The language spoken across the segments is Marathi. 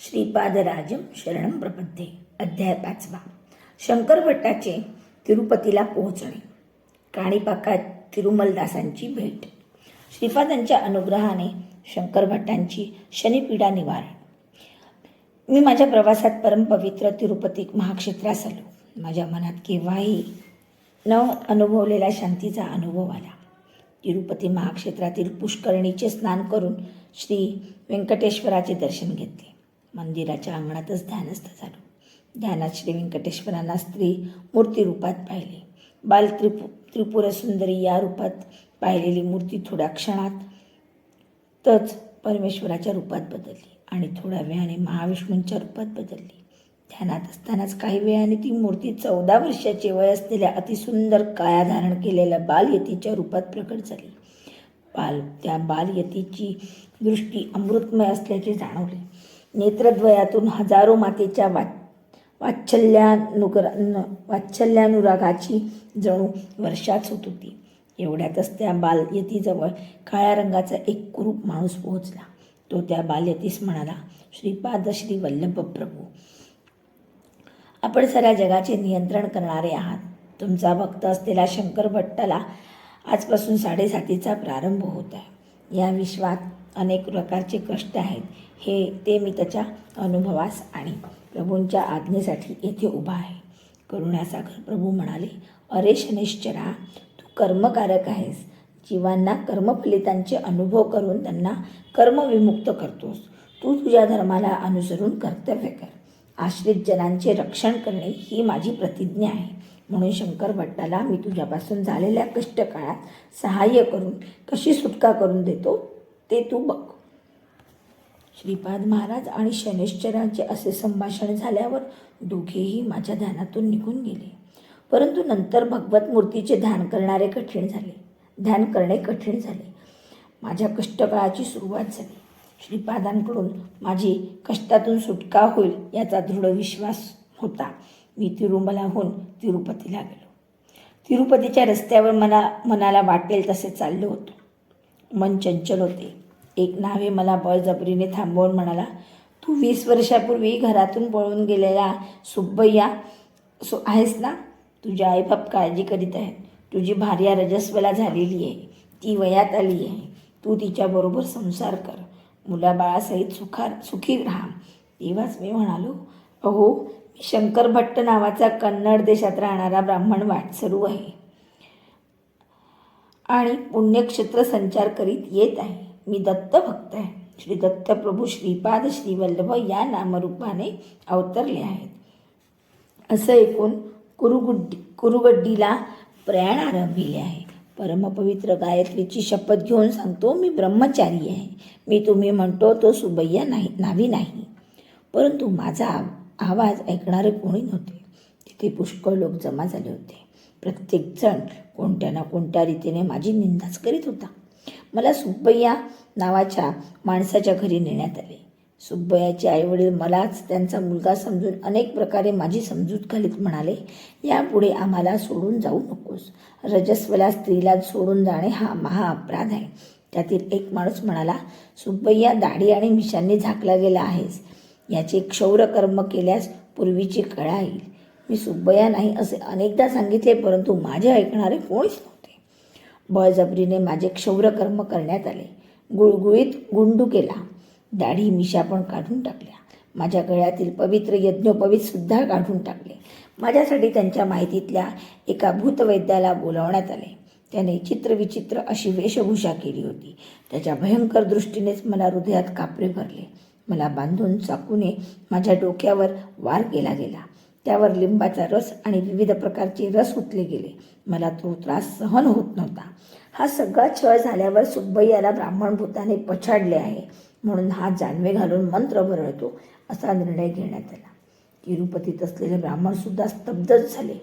श्रीपादराजम शरणम प्रपद्ये. अध्याय पाचवा. शंकर भट्टाचे तिरुपतीला पोहोचणे. काणीपाकात तिरुमलदासांची भेट. श्रीपादांच्या अनुग्रहाने शंकर भट्टांची शनिपीडा निवारण. मी माझ्या प्रवासात परमपवित्र तिरुपती महाक्षेत्रास आलो. माझ्या मनात केव्हाही न अनुभवलेल्या शांतीचा अनुभव आला. तिरुपती महाक्षेत्रातील पुष्करणीचे स्नान करून श्री व्यंकटेश्वराचे दर्शन घेतले. मंदिराच्या अंगणातच ध्यानस्थ झालो. ध्यानात श्री व्यंकटेश्वरांना स्त्री मूर्ती रूपात पाहिले. बाल त्रिपु त्रिपुर सुंदरी या रूपात पाहिलेली मूर्ती थोड्या क्षणातच परमेश्वराच्या रूपात बदलली आणि थोड्या वेळाने महाविष्णूंच्या रूपात बदलली. ध्यानात असतानाच काही वेळाने ती मूर्ती चौदा वर्षाचे वय असलेल्या अतिसुंदर काया धारण केलेल्या बालयतीच्या रूपात प्रकट झाली. बाल त्या बालयतीची दृष्टी अमृतमय असल्याचे जाणवले. नेत्रद्वयातून हजारो मातेच्या वा वात्सल्यानुग्र न- जणू वर्षाच होत होती. एवढ्यातच त्या बालयतीजवळ काळ्या रंगाचा एक कुरूप माणूस पोहोचला. तो त्या बालयतीस म्हणाला श्रीपाद श्री वल्लभ प्रभू आपण सऱ्या जगाचे नियंत्रण करणारे आहात. तुमचा भक्त असलेला शंकर भट्टाला आजपासून साडेसातीचा प्रारंभ होत आहे. या विश्वात अनेक प्रकारचे कष्ट आहेत. हे ते मी त्याच्या अनुभवास आणि प्रभूंच्या आज्ञेसाठी येथे उभा आहे. करुणासागर प्रभू म्हणाले अरे शनिश्चरा तू कर्मकारक आहेस. जीवांना कर्मफलितांचे अनुभव करून त्यांना कर्मविमुक्त करतोस. तू तुझ्या धर्माला अनुसरून कर्तव्य कर. आश्रित जनांचे रक्षण करणे ही माझी प्रतिज्ञा आहे. म्हणून शंकर भट्टाला मी तुझ्यापासून झालेल्या कष्टकाळात सहाय्य करून कशी सुटका करून देतो? ते तू बघ. श्रीपाद महाराज आणि शनेश्वरांचे असे संभाषण झाल्यावर दोघेही माझ्या ध्यानातून निघून गेले. परंतु नंतर भगवत मूर्तीचे ध्यान करणारे कठीण झाले. ध्यान करणे कठीण झाले. माझ्या कष्टकाळाची सुरुवात झाली. श्रीपादांकडून माझी कष्टातून सुटका होईल याचा दृढ विश्वास होता. मी तिरुमलाहून तिरुपतीला गेलो. तिरुपतीच्या रस्त्यावर मला मनाला वाटेल तसे चाललो होतो. मन चंचल होते. एक नावे मला बळजबरीने थांबवून म्हणाला तू वीस वर्षापूर्वी घरातून पळून गेलेला सुब्बय्या सो आहेस ना? तुझे आईबाप काळजी करीत आहे तुझी भार्या रजस्वला झालेली आहे. ती वयात आली आहे. तू तिच्याबरोबर संसार कर. मुलाबाळासहित सुखार सुखी राहा. तेव्हाच मी म्हणालो अहो मी शंकर भट्ट नावाचा कन्नड देशात राहणारा ब्राह्मण वाटसरू आहे. आणि पुण्यक्षेत्र संचार करीत येत आहे. मी दत्त भक्त आहे. श्री दत्त प्रभू श्रीपाद श्रीवल्लभ या नामरूपाने अवतरले आहेत. असं ऐकून कुरुगुड्डी कुरुगड्डीला प्रयाण आरंभिले आहे. परमपवित्र गायत्रीची शपथ घेऊन सांगतो मी ब्रह्मचारी आहे. मी तुम्ही म्हणतो तो सुबैया नाही नावी नाही. परंतु माझा आवाज ऐकणारे कोणी नव्हते. तिथे पुष्कळ लोक जमा झाले होते. प्रत्येकजण कोणत्या ना कोणत्या रीतीने माझी निंदाच करीत होता. मला सुब्बय्या नावाच्या माणसाच्या घरी नेण्यात आले. सुब्बयाचे आईवडील मलाच त्यांचा मुलगा समजून अनेक प्रकारे माझी समजूत घालीत म्हणाले यापुढे आम्हाला सोडून जाऊ नकोस. रजस्वला स्त्रीला सोडून जाणे हा महाअपराध आहे. त्यातील एक माणूस म्हणाला सुब्बय्या दाढी आणि मिशांनी झाकला गेला आहेस. याचे क्षौरकर्म केल्यास पूर्वीची कळा येईल. मी सुब्बया नाही असे अनेकदा सांगितले परंतु माझे ऐकणारे कोणीच नव्हते. बळजबरीने माझे क्षौरकर्म करण्यात आले. गुळगुळीत गुंडू केला. दाढी मिशा पण काढून टाकल्या. माझ्या गळ्यातील पवित्र यज्ञोपवीतसुद्धा काढून टाकले. माझ्यासाठी त्यांच्या माहितीतल्या एका भूतवैद्याला बोलावण्यात आले. त्याने चित्रविचित्र अशी वेशभूषा केली होती. त्याच्या भयंकर दृष्टीनेच मला हृदयात कापरे भरले. मला बांधून चाकूने माझ्या डोक्यावर वार केला गेला. त्यावर लिंबाचा रस आणि विविध प्रकारचे रस उतले गेले. मला तो त्रास सहन होत नव्हता. हा सगळा छळ झाल्यावर सुब्बय्याला ब्राह्मण भूताने पछाडले आहे. म्हणून हा जानवे घालून मंत्र बरळतो असा निर्णय घेण्यात आला. तिरुपतीत असलेले ब्राह्मणसुद्धा स्तब्धच झाले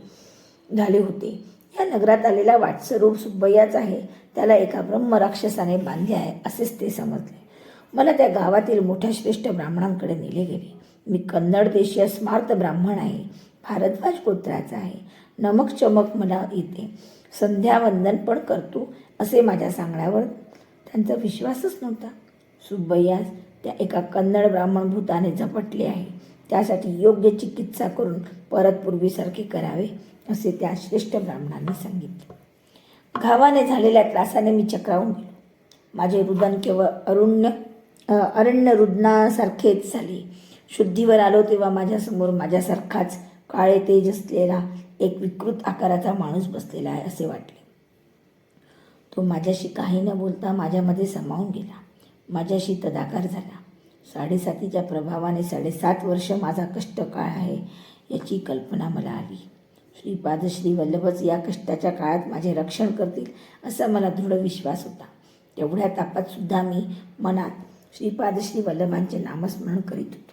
झाले होते. या नगरात आलेला वाटसरूप सुब्बय्याच आहे. त्याला एका ब्रह्मराक्षसाने बांधले आहे असेच ते समजले. मला त्या गावातील मोठ्या श्रेष्ठ ब्राह्मणांकडे नेले गेले. मी कन्नड देशीय स्मार्त ब्राह्मण आहे. भारद्वाज गोत्राचा आहे. नमक चमक मला येते संध्यावंदन पण करतो असे माझ्या सांगण्यावर त्यांचा विश्वासच नव्हता. सुब्बय्यास त्या एका कन्नड ब्राह्मण भूताने झपटले आहे. त्यासाठी योग्य चिकित्सा करून परत पूर्वीसारखे करावे असे त्या श्रेष्ठ ब्राह्मणांनी सांगितले. घावाने झालेल्या त्रासाने मी चक्रावून गेलो. माझे रुदन केवळ अरुण्य अरण्य रुदनासारखेच झाले. शुद्धीवर आलो तेव्हा माझ्यासमोर माझ्यासारखाच काळे तेज असलेला एक विकृत आकाराचा माणूस बसलेला आहे असे वाटले. तो माझ्याशी काही न बोलता माझ्यामध्ये सामावून गेला. माझ्याशी तदाकार झाला. साडेसातीच्या प्रभावाने साडेसात वर्ष माझा कष्टकाळ आहे याची कल्पना मला आली. श्रीपाद श्री वल्लभच या कष्टाच्या काळात माझे रक्षण करतील असा मला दृढ विश्वास होता. तेवढ्या तापात सुद्धा मी मनात श्रीपाद श्री वल्लभांचे नामस्मरण करीत होतो.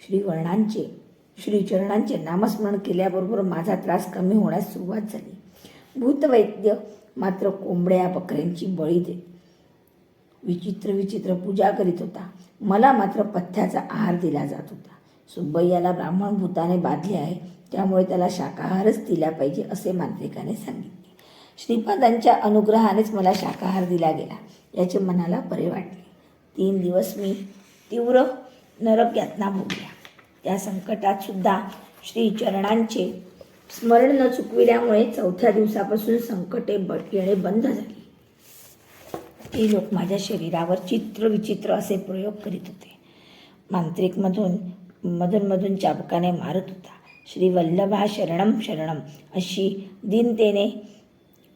श्रीवर्णांचे श्रीचरणांचे नामस्मरण केल्याबरोबर माझा त्रास कमी होण्यास सुरुवात झाली. भूतवैद्य मात्र कोंबड्या बकऱ्यांची बळी देत विचित्र विचित्र पूजा करीत होता. मला मात्र पथ्याचा आहार दिला जात होता. सुब्बय्याला ब्राह्मण भूताने बांधले आहे त्यामुळे त्याला शाकाहारच दिला पाहिजे असे मांत्रिकाने सांगितले. श्रीपादांच्या अनुग्रहानेच मला शाकाहार दिला गेला याचे मनाला बरे वाटले. तीन दिवस मी तीव्र नरक यातना भोगल्या. त्या संकटात सुद्धा श्रीचरणांचे स्मरण न चुकविल्यामुळे चौथ्या दिवसापासून संकटे ब येणे बंद झाली. ते लोक माझ्या शरीरावर चित्र विचित्र असे प्रयोग करीत होते. मांत्रिकमधून मधून चाबकाने मारत होता. श्री वल्लभा शरणम शरणम अशी दीनतेने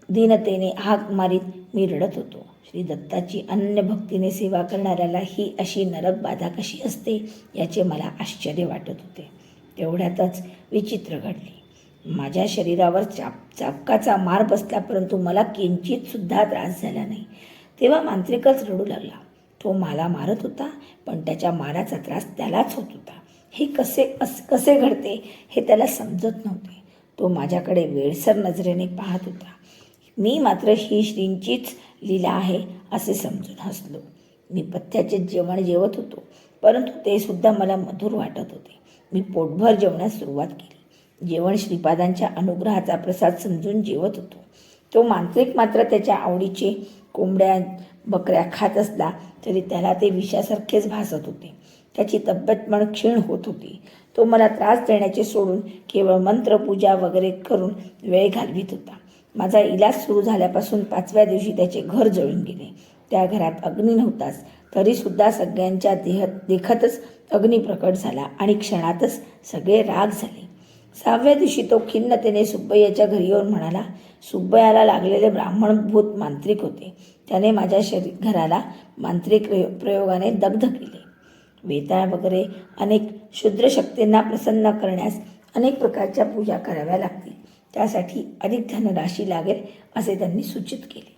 दीनतेने हाक मारीत मी रडत होतो. श्री दत्ताची अन्य भक्तीने सेवा करणाऱ्याला ही अशी नरक बाधा कशी असते याचे मला आश्चर्य वाटत होते. तेवढ्यातच विचित्र घडले. माझ्या शरीरावर चाप चापकाचा मार बसला परंतु मला किंचित सुद्धा त्रास झाला नाही. तेव्हा मांत्रिकच रडू लागला. तो मला मारत होता पण त्याच्या माराचा त्रास त्यालाच होत होता. हे कसे अस कसे घडते हे त्याला समजत नव्हते. तो माझ्याकडे वेळसर नजरेने पाहत होता. मी मात्र ही श्रींचीच लिहिलं आहे असे समजून हसलो. मी पथ्याचे जेवण जेवत होतो परंतु ते सुद्धा मला मधुर वाटत होते. मी पोटभर जेवण्यास सुरुवात केली. जेवण श्रीपादांच्या अनुग्रहाचा प्रसाद समजून जेवत होतो. तो मांत्रिक मात्र त्याच्या आवडीचे कोंबड्या बकऱ्या खात असला तरी त्याला ते विषासारखेच भासत होते. त्याची तब्येत पण क्षीण होत होती. तो मला त्रास देण्याचे सोडून केवळ मंत्रपूजा वगैरे करून वेळ घालवित होता. माझा इलाज सुरू झाल्यापासून पाचव्या दिवशी त्याचे घर जळून गेले. त्या घरात अग्नी नव्हताच तरीसुद्धा सगळ्यांच्या देह देखतच अग्नी प्रकट झाला आणि क्षणातच सगळे राग झाले. सहाव्या दिवशी तो खिन्नतेने सुब्बय्याच्या घरी येऊन म्हणाला सुब्बयाला लागलेले ब्राह्मणभूत मांत्रिक होते. त्याने माझ्या शरी घराला मांत्रिक प्रयोगाने दग्ध केले. वेताळ वगैरे अनेक क्षुद्र शक्तींना प्रसन्न करण्यास अनेक प्रकारच्या पूजा कराव्या लागतील. त्यासाठी अधिक धनराशी लागेल असे त्यांनी सूचित केले.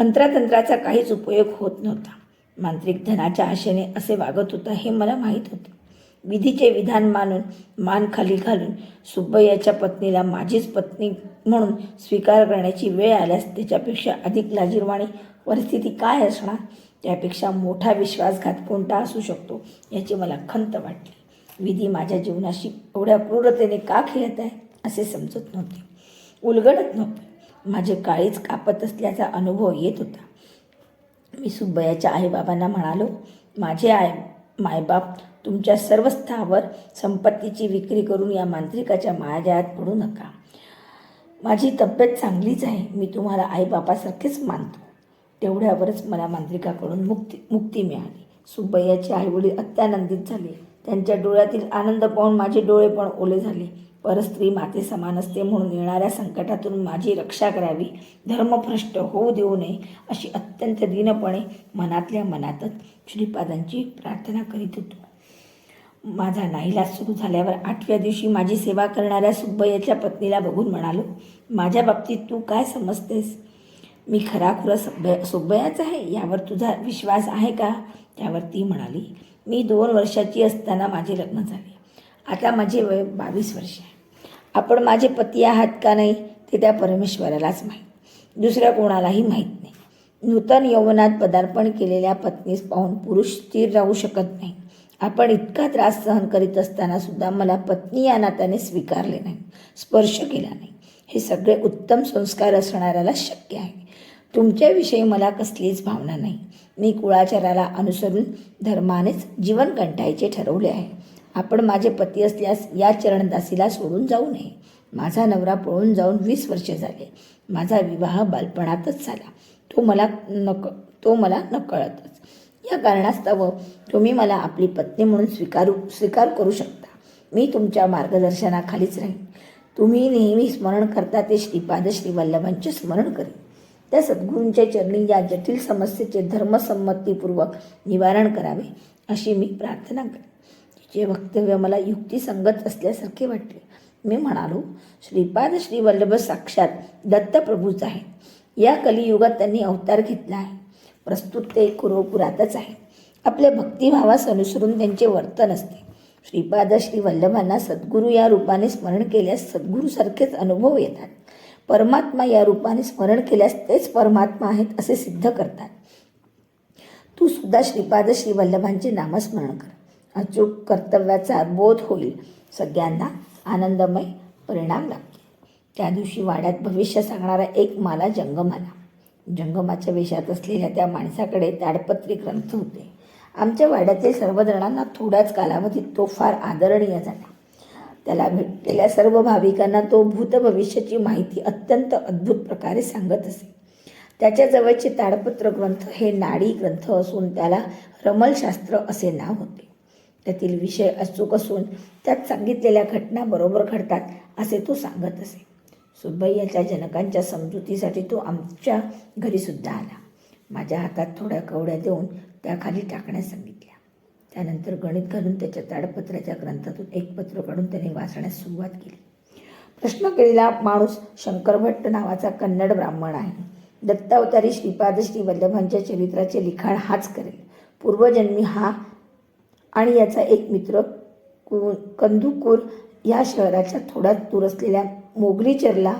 मंत्रातंत्राचा काहीच उपयोग होत नव्हता. मांत्रिक धनाच्या आशेने असे वागत होता हे मला माहीत होते. विधीचे विधान मानून मान खाली घालून सुब्बय्याच्या पत्नीला माझीच पत्नी म्हणून स्वीकार करण्याची वेळ आल्यास त्याच्यापेक्षा अधिक लाजीरवाणी परिस्थिती काय असणार? त्यापेक्षा मोठा विश्वासघात कोणता असू शकतो याची मला खंत वाटली. विधी माझ्या जीवनाशी एवढ्या क्रूरतेने का खेळत आहे? असे समजत नव्हते. उलगडत नव्हते. माझे काळीच कापत असल्याचा अनुभव येत होता. मी सुब्बयाच्या आईबाबांना म्हणालो माझे आय मायबाप तुमच्या सर्व स्थावर संपत्तीची विक्री करून या मांत्रिकाच्या मायाजाळात पडू नका. माझी तब्येत चांगलीच आहे. मी तुम्हाला आईबापासारखेच मानतो. तेवढ्यावरच मला मांत्रिकाकडून मुक्ती मुक्ती मिळाली. सुब्बय्याचे आईवडील अत्यानंदित झाले. त्यांच्या डोळ्यातील आनंद पाहून माझे डोळे पण ओले झाले. परस्त्री माते समान असते म्हणून येणाऱ्या संकटातून माझी रक्षा करावी. धर्मभ्रष्ट होऊ देऊ नये अशी अत्यंत दीनपणे मनातल्या मनातच श्रीपादांची प्रार्थना करीत होतो. माझा नाईलाज सुरू झाल्यावर आठव्या दिवशी माझी सेवा करणाऱ्या सुब्बय्याच्या पत्नीला बघून म्हणालो माझ्या बाबतीत तू काय समजतेस? मी खराखुरा सब्बय सुब्बयाच आहे यावर तुझा विश्वास आहे का? त्यावर ती म्हणाली मी दोन वर्षाची असताना माझे लग्न झाले. आता माझे वय बावीस वर्ष आहे. आपण माझे पती आहात का नाही ते त्या परमेश्वरालाच माहीत. दुसऱ्या कोणालाही माहीत नाही. नूतन यौवनात पदार्पण केलेल्या पत्नीस पाहून पुरुष स्थिर राहू शकत नाही. आपण इतका त्रास सहन करीत असताना सुद्धा मला पत्नी या नात्याने स्वीकारले नाही स्पर्श केला नाही. हे सगळे उत्तम संस्कार असणाऱ्याला शक्य आहे. तुमच्याविषयी मला कसलीच भावना नाही. मी कुळाचाराला अनुसरून धर्मानेच जीवन कंटायचे ठरवले आहे. आपण माझे पती असल्यास या चरणदासीला सोडून जाऊ नये. माझा नवरा पळून जाऊन वीस वर्षे झाले. माझा विवाह बालपणातच झाला. तो मला नक तो मला नकळतच. या कारणास्तव तुम्ही मला आपली पत्नी म्हणून स्वीकारू स्वीकार करू शकता. मी तुमच्या मार्गदर्शनाखालीच राहीन. तुम्ही नेहमी स्मरण करता ते श्रीपाद श्री वल्लभांचे स्मरण करीन. त्या सद्गुरूंच्या चरणी या जटिल समस्येचे धर्मसंमतीपूर्वक निवारण करावे अशी मी प्रार्थना करेन जे वक्तव्य मला युक्तिसंगत असल्यासारखे वाटले. मी म्हणालो श्रीपाद श्रीवल्लभ साक्षात दत्तप्रभूच आहेत. या कलियुगात त्यांनी अवतार घेतला आहे. प्रस्तुत ते कुरोपुरातच आहे. आपल्या भक्तिभावास अनुसरून त्यांचे वर्तन असते. श्रीपाद श्री वल्लभांना सद्गुरू या रूपाने स्मरण केल्यास सद्गुरूसारखेच अनुभव येतात. परमात्मा या रूपाने स्मरण केल्यास तेच परमात्मा आहेत असे सिद्ध करतात. तू सुद्धा श्रीपाद श्री वल्लभांचे नामस्मरण कर. अचूक कर्तव्याचा बोध होईल. सगळ्यांना आनंदमय परिणाम लागतील त्या दिवशी वाड्यात भविष्य सांगणारा एक माला जंगम आला जंगमाच्या वेशात असलेल्या त्या माणसाकडे ताडपत्री ग्रंथ होते. आमच्या वाड्यातील सर्वजणांना थोड्याच कालावधीत तो फार आदरणीय झाला. त्याला भेटलेल्या सर्व भाविकांना तो भूत भविष्याची माहिती अत्यंत अद्भुत प्रकारे सांगत असे. त्याच्याजवळचे ताडपत्र ग्रंथ हे नाडी ग्रंथ असून त्याला रमलशास्त्र असे नाव होते. त्यातील विषय अचूक असून त्यात सांगितलेल्या घटना बरोबर घडतात असे तो सांगत असे. सुब्बैयाच्या जनकांच्या समजुतीसाठी तो आमच्या घरीसुद्धा आला. माझ्या हातात थोड्या कवड्या देऊन त्या खाली टाकण्यास सांगितल्या. त्यानंतर गणित घालून त्याच्या ताडपत्राच्या ग्रंथातून एक पत्र काढून त्याने वाचण्यास सुरुवात केली. प्रश्न केलेला माणूस शंकरभट्ट नावाचा कन्नड ब्राह्मण आहे. दत्तावतारी श्रीपाद श्री वल्लभांच्या चरित्राचे लिखाण हाच करेल. पूर्वजन्मी हा आणि याचा एक मित्र कु कंदुकूर या शहराच्या थोड्याच दूर असलेल्या मोगलीचरला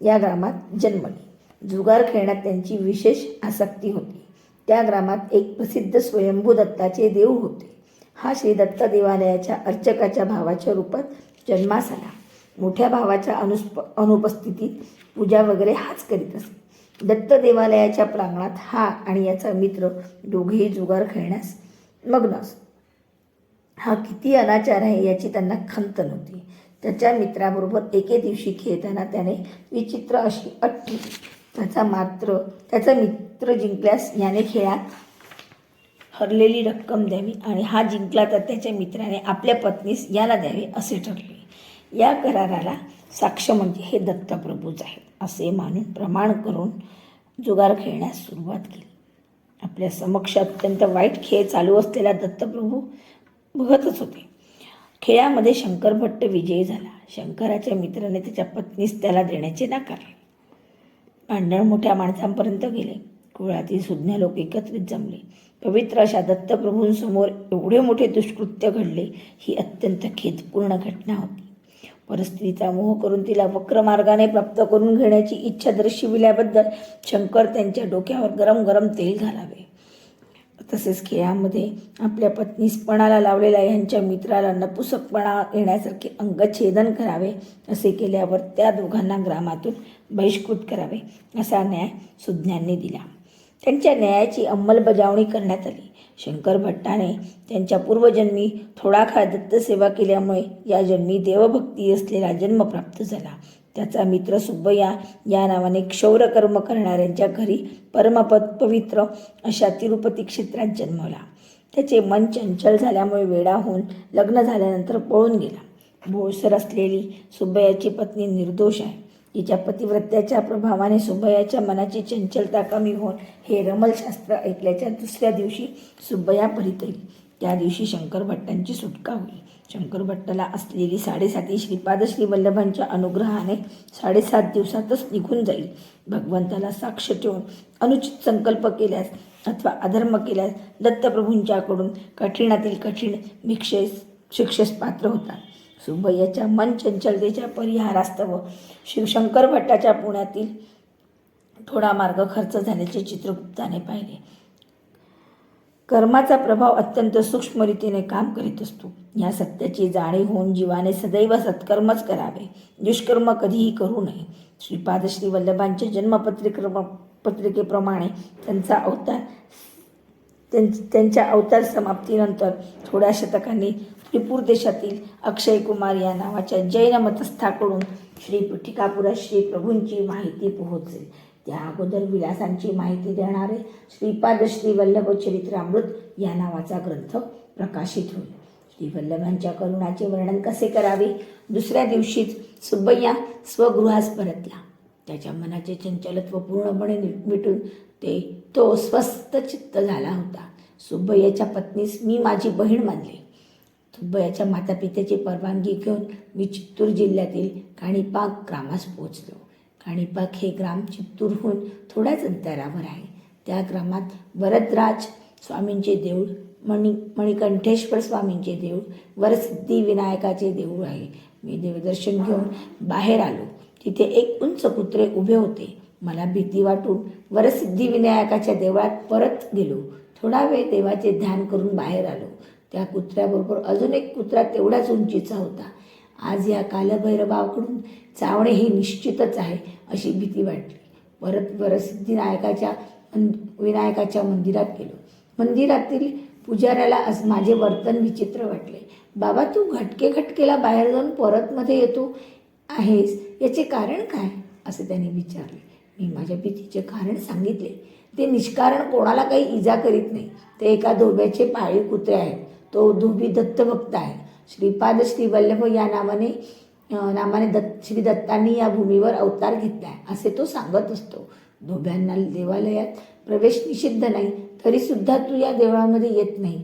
या ग्रामात जन्मले. जुगार खेळण्यात त्यांची विशेष आसक्ती होती. त्या ग्रामात एक प्रसिद्ध स्वयंभू दत्ताचे देव होते. हा श्री दत्त देवालयाच्या अर्चकाच्या भावाच्या रूपात जन्मास आला. मोठ्या भावाच्या अनुस्प अनुपस्थितीत पूजा वगैरे हाच करीत असे. दत्त देवालयाच्या प्रांगणात हा आणि याचा मित्र दोघेही जुगार खेळण्यास मग्न असत. हा किती अनाचार आहे याची त्यांना खंत नव्हती. त्याच्या मित्राबरोबर एके दिवशी खेळताना त्याने विचित्र अशी अट्टी त्याचा मात्र त्याचा मित्र जिंकल्यास याने खेळात हरलेली रक्कम द्यावी आणि हा जिंकला तर त्याच्या मित्राने आपल्या पत्नीस याला द्यावे असे ठरले. या कराराला साक्ष म्हणजे हे दत्तप्रभूच आहेत असे मानून प्रमाण करून जुगार खेळण्यास सुरुवात केली. आपल्या समक्ष अत्यंत वाईट खेळ चालू असलेला दत्तप्रभू बघतच होते. खेळामध्ये शंकर भट्ट विजयी झाला. शंकराच्या मित्राने त्याच्या पत्नीस त्याला देण्याचे नाकारले भांडण मोठ्या माणसांपर्यंत गेले. कुळातील सुज्ञ लोक एकत्रित जमले. पवित्र अशा दत्तप्रभूंसमोर एवढे मोठे दुष्कृत्य घडले ही अत्यंत खेदपूर्ण घटना होती. परिस्थितीचा मोह करून तिला वक्र मार्गाने प्राप्त करून घेण्याची इच्छा दर्शविल्याबद्दल शंकर त्यांच्या डोक्यावर गरम गरम तेल घालावे. तसेच खेळामध्ये आपल्या पत्नीस पणाला लावलेल्या यांच्या मित्राला नपुसकपणा येण्यासारखे अंगच्छेदन करावे असे केल्यावर त्या दोघांना ग्रामातून बहिष्कृत करावे असा न्याय सुज्ञांनी दिला. त्यांच्या न्यायाची अंमलबजावणी करण्यात आली. शंकर भट्टाने त्यांच्या पूर्वजन्मी थोडा काळ दत्तसेवा केल्यामुळे या जन्मी देवभक्ती असलेला जन्म प्राप्त झाला. त्याचा मित्र सुब्बया या नावाने क्षौरकर्म करणाऱ्यांच्या घरी परमपद पवित्र अशा तिरुपती क्षेत्रात जन्मला. त्याचे मन चंचल झाल्यामुळे वेडा होऊन लग्न झाल्यानंतर पळून गेला. भोळसर असलेली सुब्बयाची पत्नी निर्दोष आहे. तिच्या पतिव्रत्याच्या प्रभावाने सुब्बयाच्या मनाची चंचलता कमी होऊन हे रमलशास्त्र ऐकल्याच्या दुसऱ्या दिवशी सुब्बया परितली त्या दिवशी शंकर भट्टांची सुटका होईल शंकरभट्टाला असलेली साडेसाती श्रीपाद श्री वल्लभांच्या अनुग्रहाने साडेसात दिवसातच निघून जाईल. भगवंताला साक्ष ठेवून अनुचित संकल्प केल्यास अथवा अधर्म केल्यास दत्तप्रभूंच्याकडून कठीणातील कठीण भिक्षेस शिक्षेस पात्र होतात. सुब्बय्याच्या मन चंचलतेच्या परिहारास्तव शिवशंकर भट्टाच्या पुण्यातील थोडा मार्ग खर्च झाल्याचे चित्रगुप्ताने पाहिले. कर्माचा प्रभाव अत्यंत सूक्ष्मरीतीने काम करीत असतो. या सत्याची जाणीव होऊन जीवाने सदैव सत्कर्मच करावे. दुष्कर्म कधीही करू नये. श्रीपाद श्री वल्लभांच्या जन्मपत्रिक्रम पत्रिकेप्रमाणे त्यांचा अवतार त्यां त्यांच्या अवतार समाप्तीनंतर थोड्या शतकांनी मणिपूर देशातील अक्षय कुमार या नावाच्या जैन मतस्थाकडून श्री पिठिकापुरात श्री प्रभूंची माहिती पोहोचेल. त्या अगोदर विलासांची माहिती देणारे श्रीपाद श्री वल्लभ चरित्रामृत या नावाचा ग्रंथ प्रकाशित होईल. श्री वल्लभांच्या करुणाचे वर्णन कसे करावे? दुसऱ्या दिवशीच सुब्बय्या स्वगृहास परतला. त्याच्या मनाचे चंचलत्व पूर्णपणे नि- मिटून ते तो स्वस्थ चित्त झाला होता. सुब्बय्याच्या पत्नीस मी माझी बहीण मानले. सुब्बय्याच्या मातापित्याची परवानगी घेऊन मी चित्तूर जिल्ह्यातील काणिपाक ग्रामास पोचलो काणिपाक हे ग्राम चित्तूरहून थोड्याच अंतरावर आहे. त्या ग्रामात वरदराज स्वामींचे देऊळ मणि मणिकंठेश्वर स्वामींचे देऊळ वरसिद्धी विनायकाचे देऊळ आहे. मी देवदर्शन घेऊन बाहेर आलो. तिथे एक उंच कुत्रे उभे होते. मला भीती वाटून वरसिद्धी विनायकाच्या देवळात परत गेलो. थोडा वेळ देवाचे ध्यान करून बाहेर आलो. त्या कुत्र्याबरोबर अजून एक कुत्रा तेवढाच उंचीचा होता. आज या कालभैरवाकडून चावणे हे निश्चितच आहे अशी भीती वाटली. परत वरसिद्धिनायकाच्या विनायकाच्या मंदिरात गेलो. मंदिरातील पुजाऱ्याला आज माझे वर्तन विचित्र वाटले. बाबा तू घटके घटकेला बाहेर जाऊन परतमध्ये येतो आहेस याचे कारण काय? असे त्यांनी विचारले. मी माझ्या भीतीचे कारण सांगितले. ते निष्कारण कोणाला काही इजा करीत नाही. ते एका धोब्याचे पाळीव कुत्रे आहेत. तो धोबी दत्तभक्त आहे श्रीपाद श्री वल्लभ या नावाने नामाने दत्त श्री दत्तांनी या भूमीवर अवतार घेतला आहे असे तो सांगत असतो. धोब्यांना देवालयात प्रवेश निषिद्ध नाही तरीसुद्धा तू या देवळामध्ये येत नाही.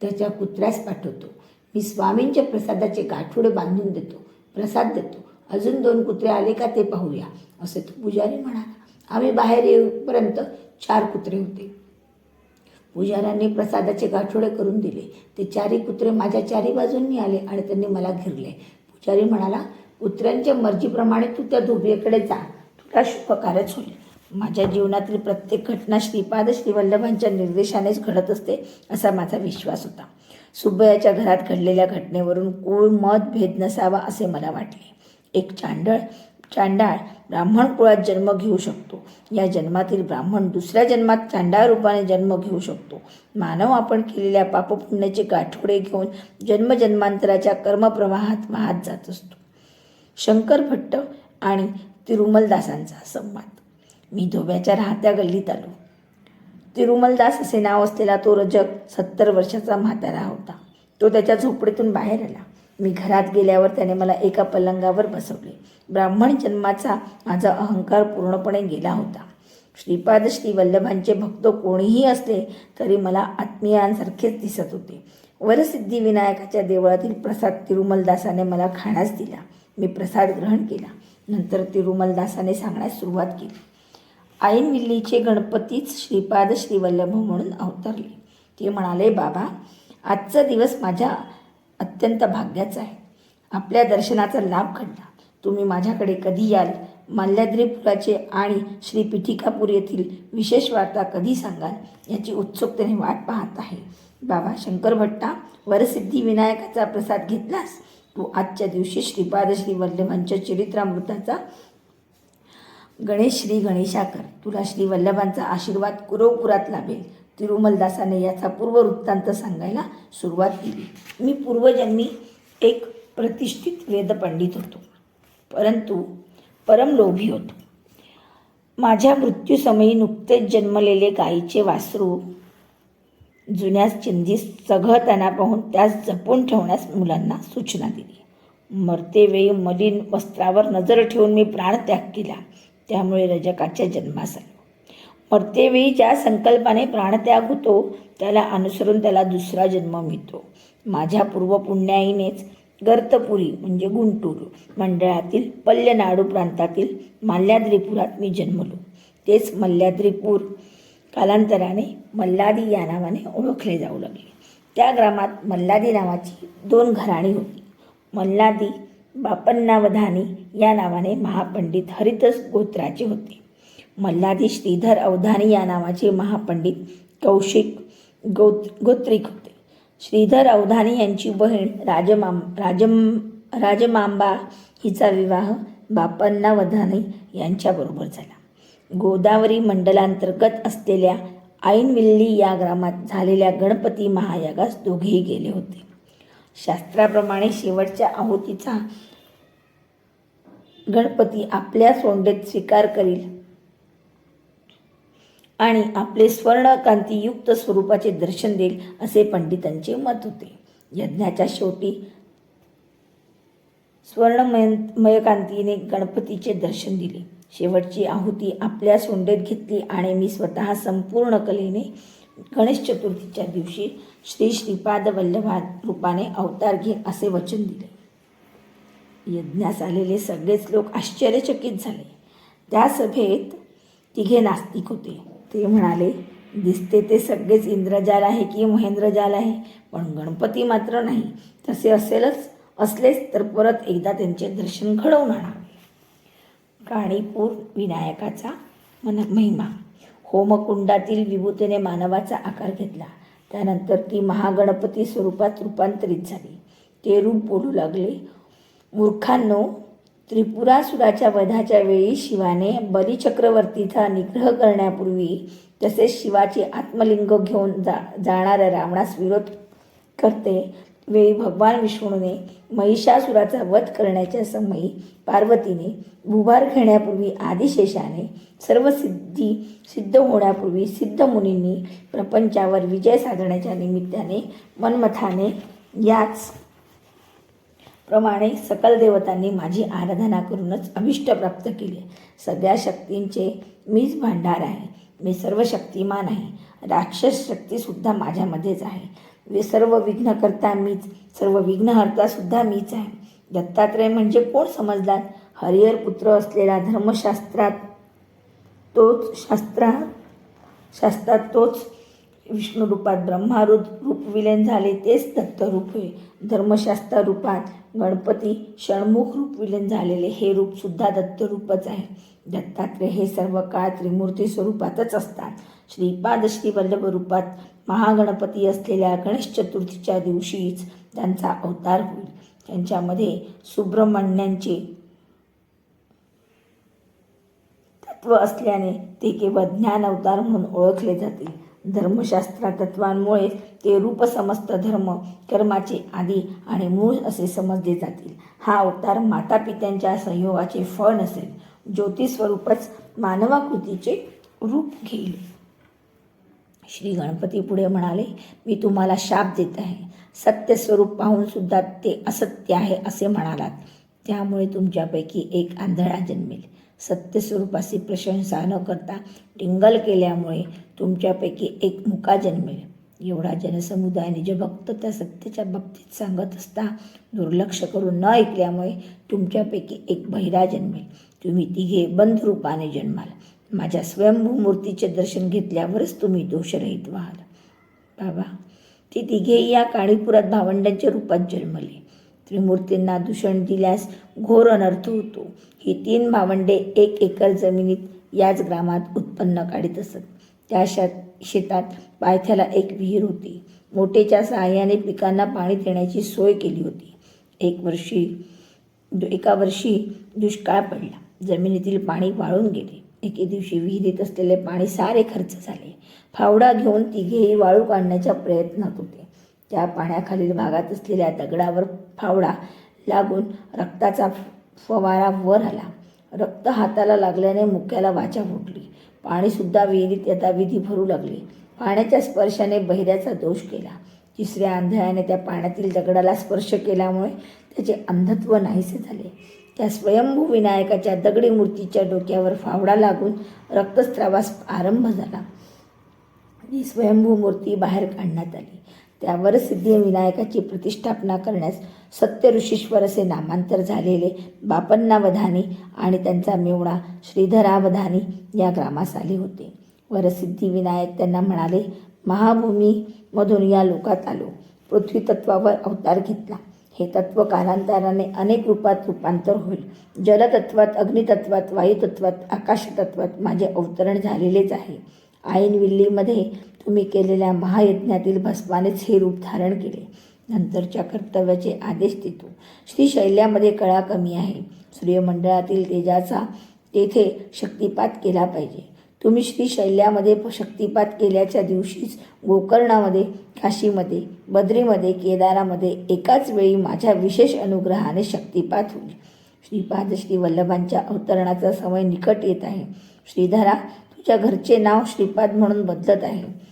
त्याच्या कुत्र्यास पाठवतो. मी स्वामींच्या प्रसादाचे गाठोडे बांधून देतो. प्रसाद देतो. अजून दोन कुत्रे आले का ते पाहूया असे तो पुजारी म्हणाला. आम्ही बाहेर येऊपर्यंत चार कुत्रे होते. पुजाऱ्यांनी प्रसादाचे गाठोडे करून दिले. ते चारी कुत्रे माझ्या चारी बाजूंनी आले आणि त्यांनी मला घेरले. पुजारी म्हणाला कुत्र्यांच्या मर्जीप्रमाणे तू त्या धोबीकडे जा. तुला शुभकार्यच होईल. माझ्या जीवनातील प्रत्येक घटना श्रीपाद श्रीवल्लभांच्या निर्देशानेच घडत असते असा माझा विश्वास होता. सुब्बयाच्या घरात घडलेल्या घटनेवरून कुळ मत भेद नसावा असे मला वाटले. एक चांडळ चांडाळ ब्राह्मण कुळात जन्म घेऊ शकतो. या जन्मातील ब्राह्मण दुसऱ्या जन्मात चांडाळ रूपाने जन्म घेऊ शकतो. मानव आपण केलेल्या पापपुण्याचे गाठोडे घेऊन जन्मजन्मांतराच्या कर्मप्रवाहात वाहत जात असतो. शंकर भट्ट आणि तिरुमलदासांचा संवाद. मी धोब्याच्या राहत्या गल्लीत आलो. तिरुमलदास असे नाव असलेला तो रजक सत्तर वर्षाचा म्हातारा होता. तो त्याच्या झोपडीतून बाहेर आला. मी घरात गेल्यावर त्याने मला एका पलंगावर बसवले. ब्राह्मण जन्माचा माझा अहंकार पूर्णपणे गेला होता. श्रीपाद श्री वल्लभांचे भक्त कोणीही असले तरी मला आत्मीयांसारखेच दिसत होते. वरसिद्धी विनायकाच्या देवळातील प्रसाद तिरुमलदासाने मला खाण्यास दिला. मी प्रसाद ग्रहण केला. नंतर तिरुमलदासाने सांगण्यास सुरुवात केली. ऐन विल्लीचे गणपतीच श्रीपाद श्रीवल्लभ म्हणून अवतरले. ते म्हणाले बाबा आजचा दिवस माझ्या अत्यंत भाग्याचा आहे. आपल्या दर्शनाचा लाभ घडला. तुम्ही माझ्याकडे कधी याल? माल्याद्रीपुराचे आणि श्री पिठिकापूर येथील विशेष वार्ता कधी सांगाल? याची उत्सुकतेने वाट पाहत आहे. बाबा शंकर भट्टा वरसिद्धी विनायकाचा प्रसाद घेतलास? तू आजच्या दिवशी श्रीपाद श्री वल्लभांच्या चरित्रामृताचा गणेश श्री गणेशाकर तुला श्री वल्लभांचा आशीर्वाद कुरोपुरात लाभेल. तिरुमलदासाने याचा पूर्ववृत्तांत सांगायला सुरुवात केली. मी पूर्वजन्मी एक प्रतिष्ठित वेदपंडित होतो. परंतु परमलोभी होतो. माझ्या मृत्यूसमयी नुकतेच जन्मलेले गायीचे वासरू जुन्या चिंधीस चघळताना पाहून त्यास जपून ठेवण्यास मुलांना सूचना दिली. मरतेवेळी मलिन वस्त्रावर नजर ठेवून मी प्राणत्याग केला. त्यामुळे रजकाच्या जन्मास आले मरतेवेळी ज्या संकल्पाने प्राणत्याग होतो त्याला अनुसरून त्याला दुसरा जन्म मिळतो. माझ्या पूर्वपुण्याईनेच गर्तपुरी म्हणजे गुंटूर मंडळातील पल्लनाडू प्रांतातील मल्ल्याद्रीपुरात मी जन्मलो. तेच मल्ल्याद्रीपूर कालांतराने मल्लादी या नावाने ओळखले जाऊ लागले. त्या ग्रामात मल्लादी नावाची दोन घराणी होती. मल्लादी बापन्नावधानी या नावाने महापंडित हरितस गोत्राचे होते. मल्लादी श्रीधर अवधानी या नावाचे महापंडित कौशिक गोत गोत्रिक होते. श्रीधर अवधानी यांची बहीण राजमाम राजम राजमांबा हिचा विवाह बापन्ना वधानी यांच्याबरोबर झाला. गोदावरी मंडलांतर्गत असलेल्या ऐनविल्ली या ग्रामात झालेल्या गणपती महायागास दोघेही गेले होते. शास्त्राप्रमाणे शेवटच्या आहुतीचा गणपती आपल्या सोंडेत स्वीकार करील आणि आपले स्वर्णकांतीयुक्त स्वरूपाचे दर्शन देईल असे पंडितांचे मत होते. यज्ञाच्या शेवटी स्वर्णमय मयकांतीने गणपतीचे दर्शन दिले. शेवटची आहुती आपल्या सोंडेत घेतली आणि मी स्वतः संपूर्ण कलेने गणेश चतुर्थीच्या दिवशी श्री श्रीपाद वल्लभा रूपाने अवतार घे असे वचन दिले. यज्ञास आलेले सगळेच लोक आश्चर्यचकित झाले. त्या सभेत तिघे नास्तिक होते. ते म्हणाले दिसते ते सगळेच इंद्रजाल आहे की महेंद्रजाल आहे पण गणपती मात्र नाही. तसे असेलच असलेच तर परत एकदा त्यांचे दर्शन घडवून आणावे काणीपूर विनायकाचा मन महिमा. होमकुंडातील विभूतीने मानवाचा आकार घेतला. त्यानंतर ती महागणपती स्वरूपात रूपांतरित झाली. ते रूप बोलू लागले. मूर्खांनो त्रिपुरासुराच्या वधाच्या वेळी शिवाने बलिचक्रवर्तीचा निग्रह करण्यापूर्वी तसेच शिवाचे आत्मलिंग घेऊन जा जाणाऱ्या रावणास विरोध करते. वेळी भगवान विष्णूने महिषासुराचा वध करण्याच्या समयी पार्वतीने भूभार घेण्यापूर्वी आदिशेषाने सर्व सिद्धी सिद्ध होण्यापूर्वी सिद्ध मुनींनी प्रपंचावर विजय साधण्याच्या निमित्ताने मनमथाने याच प्रमाणे सकल देवतांनी माझी आराधना करूनच अभिष्ट प्राप्त केले. सगळ्या शक्तींचे मीच भांडार आहे. मी सर्व शक्तिमान आहे. राक्षस शक्तीसुद्धा माझ्यामध्येच आहे. वे सर्व विघ्नकर्ता मीच सर्व विघ्नहर्तासुद्धा मीच आहे. दत्तात्रय म्हणजे कोण समजलात हरिहर पुत्र असलेला धर्मशास्त्रात तोच शास्त्रा शास्त्रात तोच विष्णू रूपात ब्रह्मारूप रूप विलीन झाले तेच दत्तरूप होय धर्मशास्त्र रूपात गणपती षण्मुख रूप विलीन झालेले हे रूपसुद्धा दत्तरूपच आहे. दत्तात्रय हे सर्व काळ त्रिमूर्ती स्वरूपातच असतात. श्रीपाद श्री वल्लभ रूपात महागणपती असलेल्या गणेश चतुर्थीच्या दिवशीच त्यांचा अवतार होईल. त्यांच्यामध्ये सुब्रह्मण्यांचे तत्व असल्याने ते केवळ ज्ञान अवतार म्हणून ओळखले जातील धर्मशास्त्रा तत्वांमुळे ते रूप समस्त धर्म कर्माचे आदी आणि मूळ असे समजले जातील. हा अवतार माता पित्यांच्या संयोगाचे फळ नसेल. ज्योती स्वरूपच मानवाकृतीचे रूप घेईल. श्री गणपती पुढे म्हणाले मी तुम्हाला शाप देत आहे. सत्य स्वरूप पाहून सुद्धा ते असत्य आहे असे म्हणालात. त्यामुळे तुमच्यापैकी एक आंधळा जन्मेल. सत्यस्वरूपाची प्रशंसा न करता टिंगल केल्यामुळे तुमच्यापैकी एक मुका जन्मेल. एवढा जनसमुदाय निजभक्त त्या सत्याच्या बाबतीत सांगत असता दुर्लक्ष करून न ऐकल्यामुळे तुमच्यापैकी एक बहिरा जन्मेल. तुम्ही तिघे बंध रूपाने जन्माल. माझ्या स्वयंभू मूर्तीचे दर्शन घेतल्यावरच तुम्ही दोषरहित व्हाल. बाबा ती तिघेही या काळीपुरात भावंडांच्या रूपात जन्मले. त्रिमूर्तींना दूषण दिल्यास घोर अनर्थ होतो. ही तीन भावंडे एक एकर जमिनीत याच ग्रामात उत्पन्न काढीत असत. त्या शेत शेतात पायथ्याला एक विहीर होती. मोठेच्या सहाय्याने पिकांना पाणी देण्याची सोय केली होती. एक वर्षी एका वर्षी दुष्काळ पडला. जमिनीतील पाणी वाळून गेले. एके दिवशी विहिरीत असलेले पाणी सारे खर्च झाले. फावडा घेऊन तिघेही वाळू काढण्याच्या प्रयत्नात होते. त्या पाण्याखालील भागात असलेल्या दगडावर फावडा लागून रक्ताचा फवारा वर आला. रक्त हाताला लागल्याने मुक्याला वाचा फुटली. पाणीसुद्धा विहिरीत येता विधी भरू लागली. पाण्याच्या स्पर्शाने बहिऱ्याचा दोष केला. तिसऱ्या आंधळ्याने त्या पाण्यातील दगडाला स्पर्श केल्यामुळे त्याचे अंधत्व नाहीसे झाले. त्या स्वयंभू विनायकाच्या दगडी मूर्तीच्या डोक्यावर फावडा लागून रक्तस्रावास आरंभ झाला. ती स्वयंभू मूर्ती बाहेर काढण्यात आली. त्यावर सिद्धिविनायकाची प्रतिष्ठापना करण्यास सत्य ऋषीश्वर असे नामांतर झालेले बापन्नावधानी आणि त्यांचा मेवणा श्रीधरावधानी या ग्रामास आले होते. वरसिद्धिविनायक त्यांना म्हणाले महाभूमीमधून या लोकात आलो. पृथ्वी तत्वावर अवतार घेतला. हे तत्व कालांतराने अनेक रूपात रूपांतर होईल. जलतत्वात अग्नितत्वात वायुतत्वात आकाशतत्वात माझे अवतरण झालेलेच आहे. आईन विल्लीमध्ये तुम्ही केलेल्या महायज्ञातील भस्मानेच हे रूप धारण केले. नंतरच्या कर्तव्याचे आदेश देतो. श्रीशैल्यामध्ये कळा कमी आहे. सूर्यमंडळातील तेजाचा तेथे शक्तिपात केला पाहिजे. तुम्ही श्रीशैल्यामध्ये शैल्यामध्ये शक्तिपात केल्याच्या दिवशीच गोकर्णामध्ये काशीमध्ये बद्रीमध्ये केदारामध्ये एकाच वेळी माझ्या विशेष अनुग्रहाने शक्तिपात होईल. श्रीपाद श्री वल्लभांच्या अवतरणाचा समय निकट येत आहे. श्रीधरा तुझ्या घरचे नाव श्रीपाद म्हणून बदलत आहे.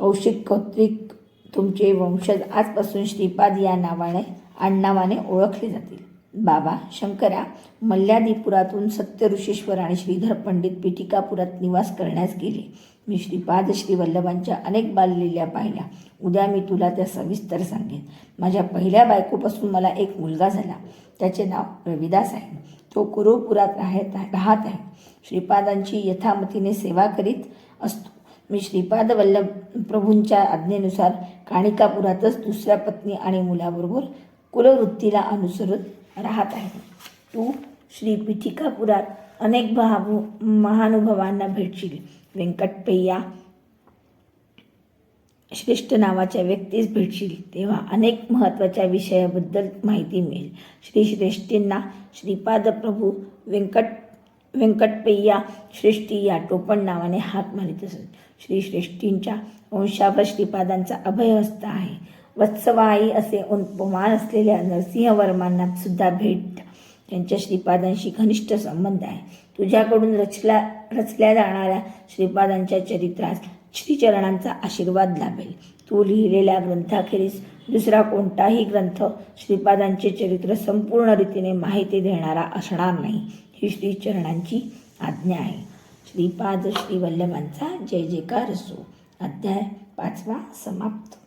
कौशिक कौत्रिक तुमचे वंशज आजपासून श्रीपाद या नावाने आडनावाने ओळखले जातील. बाबा शंकरा मल्ल्यादीपुरातून सत्य ऋषेश्वर आणि श्रीधर पंडित पीठिकापुरात निवास करण्यास गेले. मी श्रीपाद श्री वल्लभांच्या अनेक बाललील्या पाहिल्या. उद्या मी तुला त्या सविस्तर सांगेन. माझ्या पहिल्या बायकोपासून मला एक मुलगा झाला. त्याचे नाव रविदास आहे. तो कुरुपुरात राहत राहत आहे. श्रीपादांची यथामतीने सेवा करीत असतो मी श्रीपाद वल्लभ प्रभूंच्या आज्ञेनुसार काणिकापुरातच दुसऱ्या पत्नी आणि मुलाबरोबर कुलवृत्तीला अनुसरत राहत आहे. तू श्री पिठिकापुरात अनेक महाभू महानुभावांना भेटशील. व्यंकटपय्या श्रेष्ठ नावाच्या व्यक्तीस भेटशील. तेव्हा अनेक महत्त्वाच्या विषयाबद्दल माहिती मिळेल. श्री श्रेष्ठींना श्रीपाद प्रभू व्यंकट व्यंकटपेय्या श्रेष्ठी या टोपण नावाने हाक मारित असत. श्री श्रेष्ठींच्या वंशावर श्रीपादांचा अभयहस्त आहे. वत्सवाई असे उपमान असलेल्या नरसिंहवर्मांना सुद्धा भेट त्यांच्या श्रीपादांशी घनिष्ठ संबंध आहे. तुझ्याकडून रचल्या रचल्या जाणाऱ्या श्रीपादांच्या चरित्रास श्रीचरणांचा आशीर्वाद लाभेल. तू लिहिलेल्या ग्रंथाखेरीस दुसरा कोणताही ग्रंथ श्रीपादांचे चरित्र संपूर्ण रीतीने माहिती देणारा असणार नाही. ही श्रीचरणांची आज्ञा आहे. श्रीपाद श्रीवल्लभांचा जय जयकार असो. अध्याय पाचवा समाप्त.